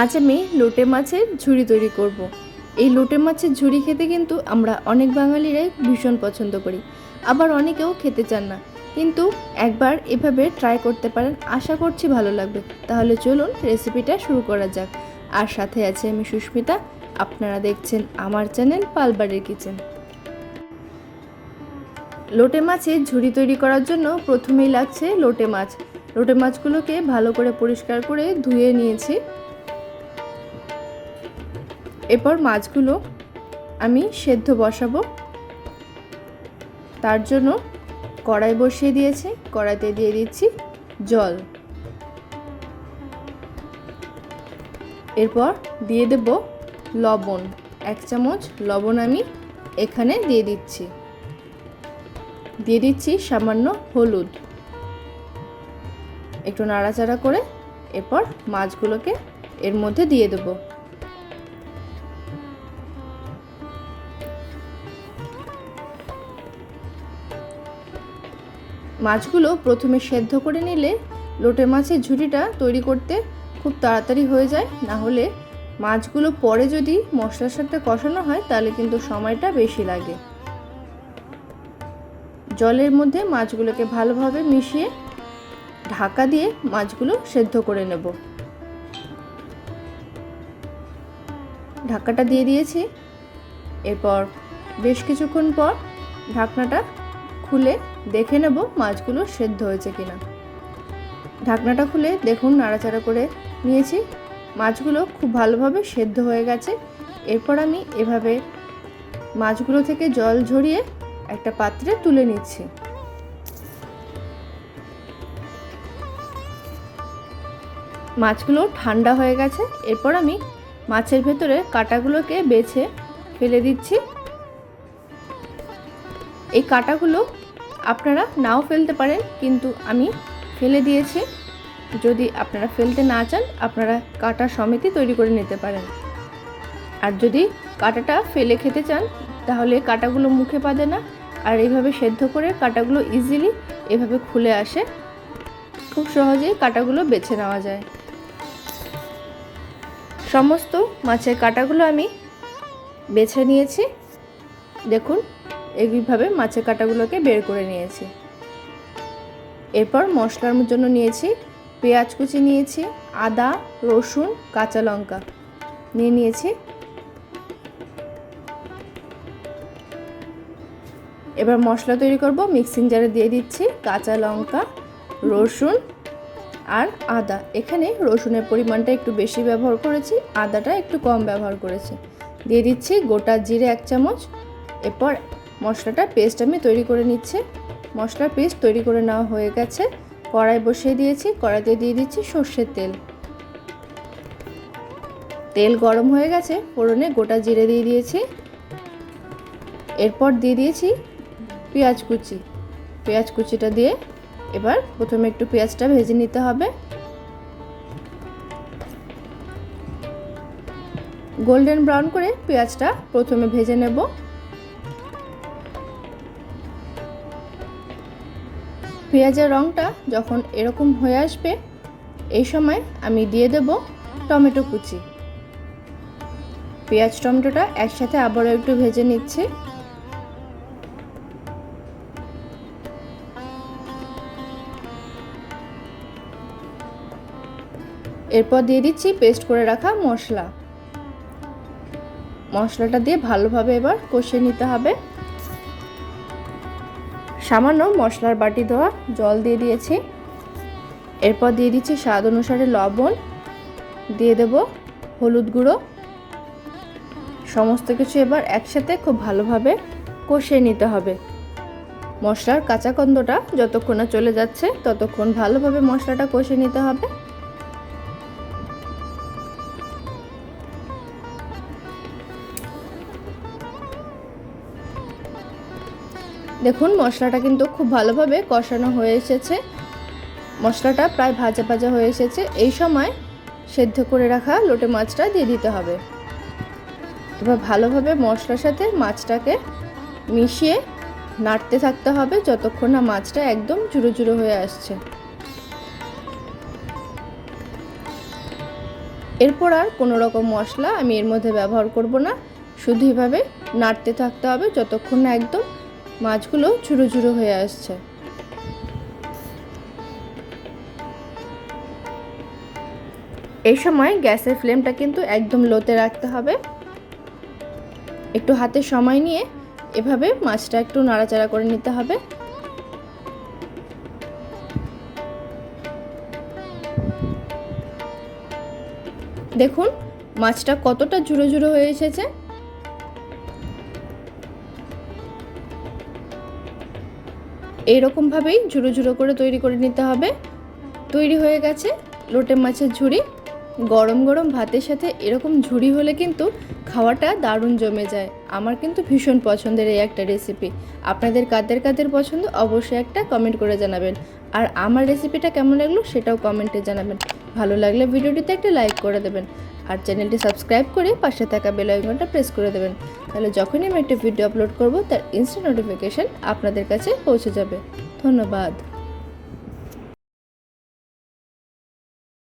আজ আমি লোটে মাছের ঝুড়ি তৈরি করব। এই লোটে মাছের ঝুড়ি খেতে কিন্তু আমরা অনেক বাঙালিরাই ভীষণ পছন্দ করি। আবার অনেকেও খেতে চান না। কিন্তু একবার এভাবে ট্রাই করতে পারেন, আশা করছি ভালো লাগবে। তাহলে চলুন রেসিপিটা শুরু করা যাক। আর সাথে আছে আমি সুস্মিতা। আপনারা দেখছেন আমার চ্যানেল পালবাড়ির কিচেন লোটে মাছের ঝুড়ি তৈরি করার জন্য প্রথমেই লাগছে লোটে মাছ। লোটে মাছগুলোকে ভালো করে পরিষ্কার করে ধুয়ে নিয়েছি। এরপর মাছগুলো আমি সেদ্ধ বসাবো। তার জন্য কড়াই বসিয়ে দিয়েছি, কড়াইতে দিয়ে দিচ্ছি জল। এরপর দিয়ে দেব লবণ, এক চামচ লবণ আমি এখানে দিয়ে দিচ্ছি। দিয়ে দিচ্ছি সামান্য হলুদ। একটু নাড়াচাড়া করে এরপর মাছগুলোকে এর মধ্যে দিয়ে দেবো। মাছগুলো প্রথমে সেদ্ধ করে নিলে লোটে মাছের ঝুড়িটা তৈরি করতে খুব তাড়াতাড়ি হয়ে যায়। না হলে মাছগুলো পরে যদি মশলার সাথে কষানো হয়, তাহলে কিন্তু সময়টা বেশি লাগে। জলের মধ্যে মাছগুলোকে ভালোভাবে মিশিয়ে ঢাকা দিয়ে মাছগুলো সেদ্ধ করে নেব। ঢাকাটা দিয়ে দিয়েছি। এরপর বেশ কিছুক্ষণ পর ঢাকনাটা খুলে দেখে নেব মাছগুলো সেদ্ধ হয়েছে কিনা। ঢাকনাটা খুলে দেখুন নাড়াচাড়া করে নিয়েছি। মাছগুলো খুব ভালোভাবে সেদ্ধ হয়ে গেছে। এরপর আমি এভাবে মাছগুলো থেকে জল ঝরিয়ে একটা পাত্রে তুলে নিচ্ছি। মাছগুলো ঠান্ডা হয়ে গেছে। এরপর আমি মাছের ভেতরে কাটাগুলোকে বেছে ফেলে দিচ্ছি। এই কাটাগুলো আপনারা নাও ফেলতে পারেন, কিন্তু আমি ফেলে দিয়েছি। যদি আপনারা ফেলতে না চান, আপনারা কাটা সমেতই তৈরি করে নিতে পারেন। আর যদি কাটাটা ফেলে খেতে চান, তাহলে কাটাগুলো মুখে পাবে না, আর এইভাবে সেদ্ধ করে কাটাগুলো ইজিলি এভাবে খুলে আসে। খুব সহজেই কাটাগুলো বেছে নেওয়া যায়। সমস্ত মাছের কাটাগুলো আমি বেছে নিয়েছি। দেখুন এইভাবে মাছের কাটাগুলোকে বের করে নিয়েছি। এরপর মশলার জন্য নিয়েছি পেঁয়াজ কুচি নিয়েছি, আদা, রসুন, কাঁচা লঙ্কা। নিয়ে নিয়েছি। এবার মশলা তৈরি করব, মিক্সিং জারে দিয়ে দিচ্ছি কাঁচা লঙ্কা, রসুন আর আদা। এখানে রসুনের পরিমাণটা একটু বেশি ব্যবহার করেছি, আদাটা একটু কম ব্যবহার করেছি। দিয়ে দিচ্ছি গোটা জিরে এক চামচ। এরপর মশলাটা পেস্ট আমি তৈরি করে নিচ্ছি। মশলার পেস্ট তৈরি করে নেওয়া হয়ে গেছে। কড়াই বসিয়ে দিয়েছি, কড়াইতে দিয়ে দিচ্ছি সর্ষের তেল। তেল গরম হয়ে গেছে, ফোড়নে গোটা জিরে দিয়ে দিয়েছি। এরপর দিয়ে দিয়েছি পেঁয়াজ কুচি। পেঁয়াজ কুচিটা দিয়ে এবার প্রথমে একটু পেঁয়াজটা ভেজে নিতে হবে। গোল্ডেন ব্রাউন করে পেঁয়াজটা প্রথমে ভেজে নেব। পেঁয়াজের রঙটা যখন এরকম হয়ে আসবে, এই সময় আমি দিয়ে দেব টমেটো কুচি। পেঁয়াজ, টমেটোটা একসাথে আবারও একটু ভেজে নিচ্ছি। এরপর দিয়ে দিচ্ছি পেস্ট করে রাখা মশলা। মশলাটা দিয়ে ভালোভাবে এবার কষিয়ে নিতে হবে। সামান্য মশলার বাটি ধোয়া, জল দিয়ে দিয়েছি। এরপর দিয়ে দিচ্ছি স্বাদ অনুসারে লবণ। দিয়ে দেব হলুদ গুঁড়ো। সমস্ত কিছু এবার একসাথে খুব ভালোভাবে কষিয়ে নিতে হবে। মশলার কাঁচা কন্দটা যতক্ষণ না চলে যাচ্ছে, ততক্ষণ ভালোভাবে মশলাটা কষে নিতে হবে। দেখুন, মশলাটা কিন্তু খুব ভালোভাবে কষানো হয়ে এসেছে। মশলাটা প্রায় ভাজা ভাজা হয়ে এসেছে। এই সময় সেদ্ধ করে রাখা লোটে মাছটা দিয়ে দিতে হবে। এবার ভালোভাবে মশলার সাথে মাছটাকে মিশিয়ে নাড়তে থাকতে হবে যতক্ষণ না মাছটা একদম জুড়ো জুড়ো হয়ে আসছে। এরপর আর কোনো রকম মশলা আমি এর মধ্যে ব্যবহার করব না। শুধু এভাবে নাড়তে থাকতে হবে যতক্ষণ না একদম মাছগুলো ঝুরো ঝুরো হয়ে আসছে। এই সময় গ্যাসের ফ্লেমটা কিন্তু একদম লোতে রাখতে হবে। একটু হাতে সময় নিয়ে এভাবে মাছটা একটু নাড়াচাড়া করে নিতে হবে। দেখুন, মাছটা কতটা ঝুড়ো ঝুড়ো হয়ে এসেছে। এইরকমভাবেই ঝুড়ো ঝুড়ো করে তৈরি করে নিতে হবে। তৈরি হয়ে গেছে লোটে মাছের ঝুড়ি। গরম গরম ভাতের সাথে এরকম ঝুড়ি হলে কিন্তু খাওয়াটা দারুণ জমে যায়। আমার কিন্তু ভীষণ পছন্দের এই একটা রেসিপি আপনাদের কাদের কাদের পছন্দ অবশ্যই একটা কমেন্ট করে জানাবেন। আর আমার রেসিপিটা কেমন লাগল সেটাও কমেন্টে জানাবেন। ভালো লাগলে ভিডিওটিতে একটা লাইক করে দেবেন। আর চ্যানেলটি সাবস্ক্রাইব করে পাশে থাকা বেল আইকনটা প্রেস করে দেবেন। তাহলে যখনই আমি একটা ভিডিও আপলোড করব, তার ইনস্ট্যান্ট নোটিফিকেশান আপনাদের কাছে পৌঁছে যাবে। ধন্যবাদ।